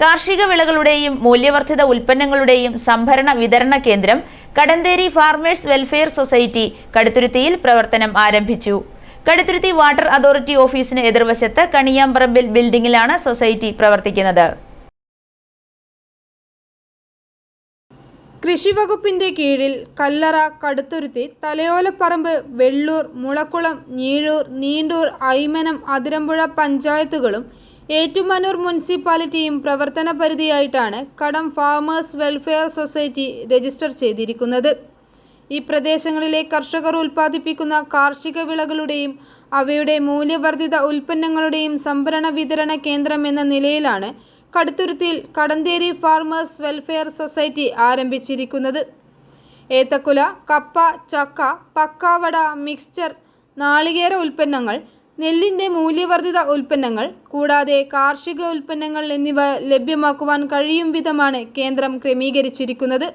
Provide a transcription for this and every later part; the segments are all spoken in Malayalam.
കാർഷിക വിളകളുടെയും മൂല്യവർദ്ധിത ഉൽപ്പന്നങ്ങളുടെയും സംഭരണ വിതരണ കേന്ദ്രം കടന്തേരി ഫാർമേഴ്സ് വെൽഫെയർ സൊസൈറ്റി കടുത്തുരുത്തിയിൽ പ്രവർത്തനം ആരംഭിച്ചു. കടുത്തുരുത്തി വാട്ടർ അതോറിറ്റി ഓഫീസിന് എതിർവശത്ത് കണിയാമ്പറമ്പിൽ ബിൽഡിംഗിലാണ് സൊസൈറ്റി പ്രവർത്തിക്കുന്നത്. കൃഷിവകുപ്പിന്റെ കീഴിൽ കല്ലറ കടുത്തുരുത്തി തലയോലപ്പറമ്പ് വെള്ളൂർ മുളക്കുളം ഞീഴൂർ നീണ്ടൂർ ഐമനം അതിരമ്പുഴ പഞ്ചായത്തുകളും ഏറ്റുമാനൂർ മുനിസിപ്പാലിറ്റിയും പ്രവർത്തന പരിധിയായിട്ടാണ് കടം ഫാമേഴ്സ് വെൽഫെയർ സൊസൈറ്റി രജിസ്റ്റർ ചെയ്തിരിക്കുന്നത്. ഈ പ്രദേശങ്ങളിലെ കർഷകർ ഉൽപ്പാദിപ്പിക്കുന്ന കാർഷിക വിളകളുടെയും അവയുടെ മൂല്യവർദ്ധിത ഉൽപ്പന്നങ്ങളുടെയും സംഭരണ വിതരണ കേന്ദ്രം എന്ന നിലയിലാണ് കടുത്തുരുത്തിയിൽ കടന്തേരി ഫാർമേഴ്സ് വെൽഫെയർ സൊസൈറ്റി ആരംഭിച്ചിരിക്കുന്നത്. ഏത്തക്കുല കപ്പ ചക്ക പക്കാവട മിക്സ്ചർ നാളികേര ഉൽപ്പന്നങ്ങൾ നെല്ലിന്റെ മൂല്യവർദ്ധിത ഉൽപ്പന്നങ്ങൾ കൂടാതെ കാർഷിക ഉൽപ്പന്നങ്ങൾ എന്നിവ ലഭ്യമാക്കുവാൻ കഴിയും വിധമാണ് കേന്ദ്രം ക്രമീകരിച്ചിരിക്കുന്നത്.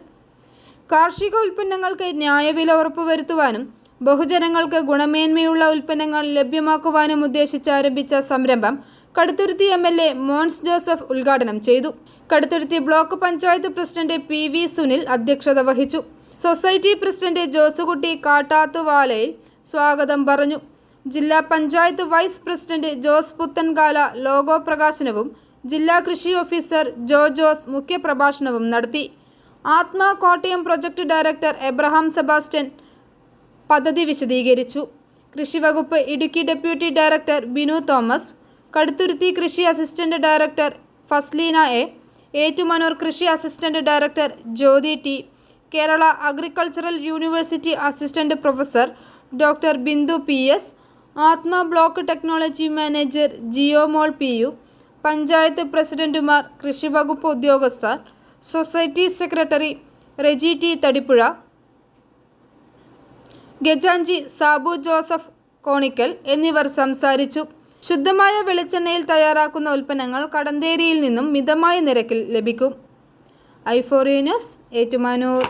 കാർഷിക ഉൽപ്പന്നങ്ങൾക്ക് ന്യായവില ഉറപ്പുവരുത്തുവാനും ബഹുജനങ്ങൾക്ക് ഗുണമേന്മയുള്ള ഉൽപ്പന്നങ്ങൾ ലഭ്യമാക്കുവാനും ഉദ്ദേശിച്ച് ആരംഭിച്ച സംരംഭം Kaduthuruthy M L A Mons Joseph ഉദ്ഘാടനം ചെയ്തു. Kaduthuruthy block panchayat president P V Sunil അധ്യക്ഷത വഹിച്ചു. സൊസൈറ്റി പ്രസിഡന്റ് ജോസുകുട്ടി കാട്ടാത്തുവാലയിൽ സ്വാഗതം പറഞ്ഞു. ജില്ലാ panchayat vice president Jose Puthenkala logo പ്രകാശനവും ജില്ലാ കൃഷി ഓഫീസർ ജോ ജോസ് മുഖ്യപ്രഭാഷണവും നടത്തി. ആത്മാ കോട്ടയം പ്രൊജക്ട് ഡയറക്ടർ എബ്രഹാം സെബാസ്റ്റ്യൻ പദ്ധതി വിശദീകരിച്ചു. കൃഷിവകുപ്പ് ഇടുക്കി ഡെപ്യൂട്ടി ഡയറക്ടർ ബിനു തോമസ് കടുത്തുരുത്തി കൃഷി assistant director Fasleena A Ettumanoor കൃഷി assistant director Jyothi T Kerala agricultural university assistant professor doctor Bindu P S Atma block technology manager Jiyomol P U panchayat പ്രസിഡന്റുമാർ കൃഷിവകുപ്പ് ഉദ്യോഗസ്ഥർ society secretary Reji T Thadippuzha ഗജാഞ്ചി Sabu Joseph Konickal എന്നിവർ സംസാരിച്ചു. ശുദ്ധമായ വെളിച്ചെണ്ണയിൽ തയ്യാറാക്കുന്ന ഉൽപ്പന്നങ്ങൾ കടന്തേരിയിൽ നിന്നും മിതമായ നിരക്കിൽ ലഭിക്കും. ഐഫോറിയനസ് ഏറ്റുമാനൂർ.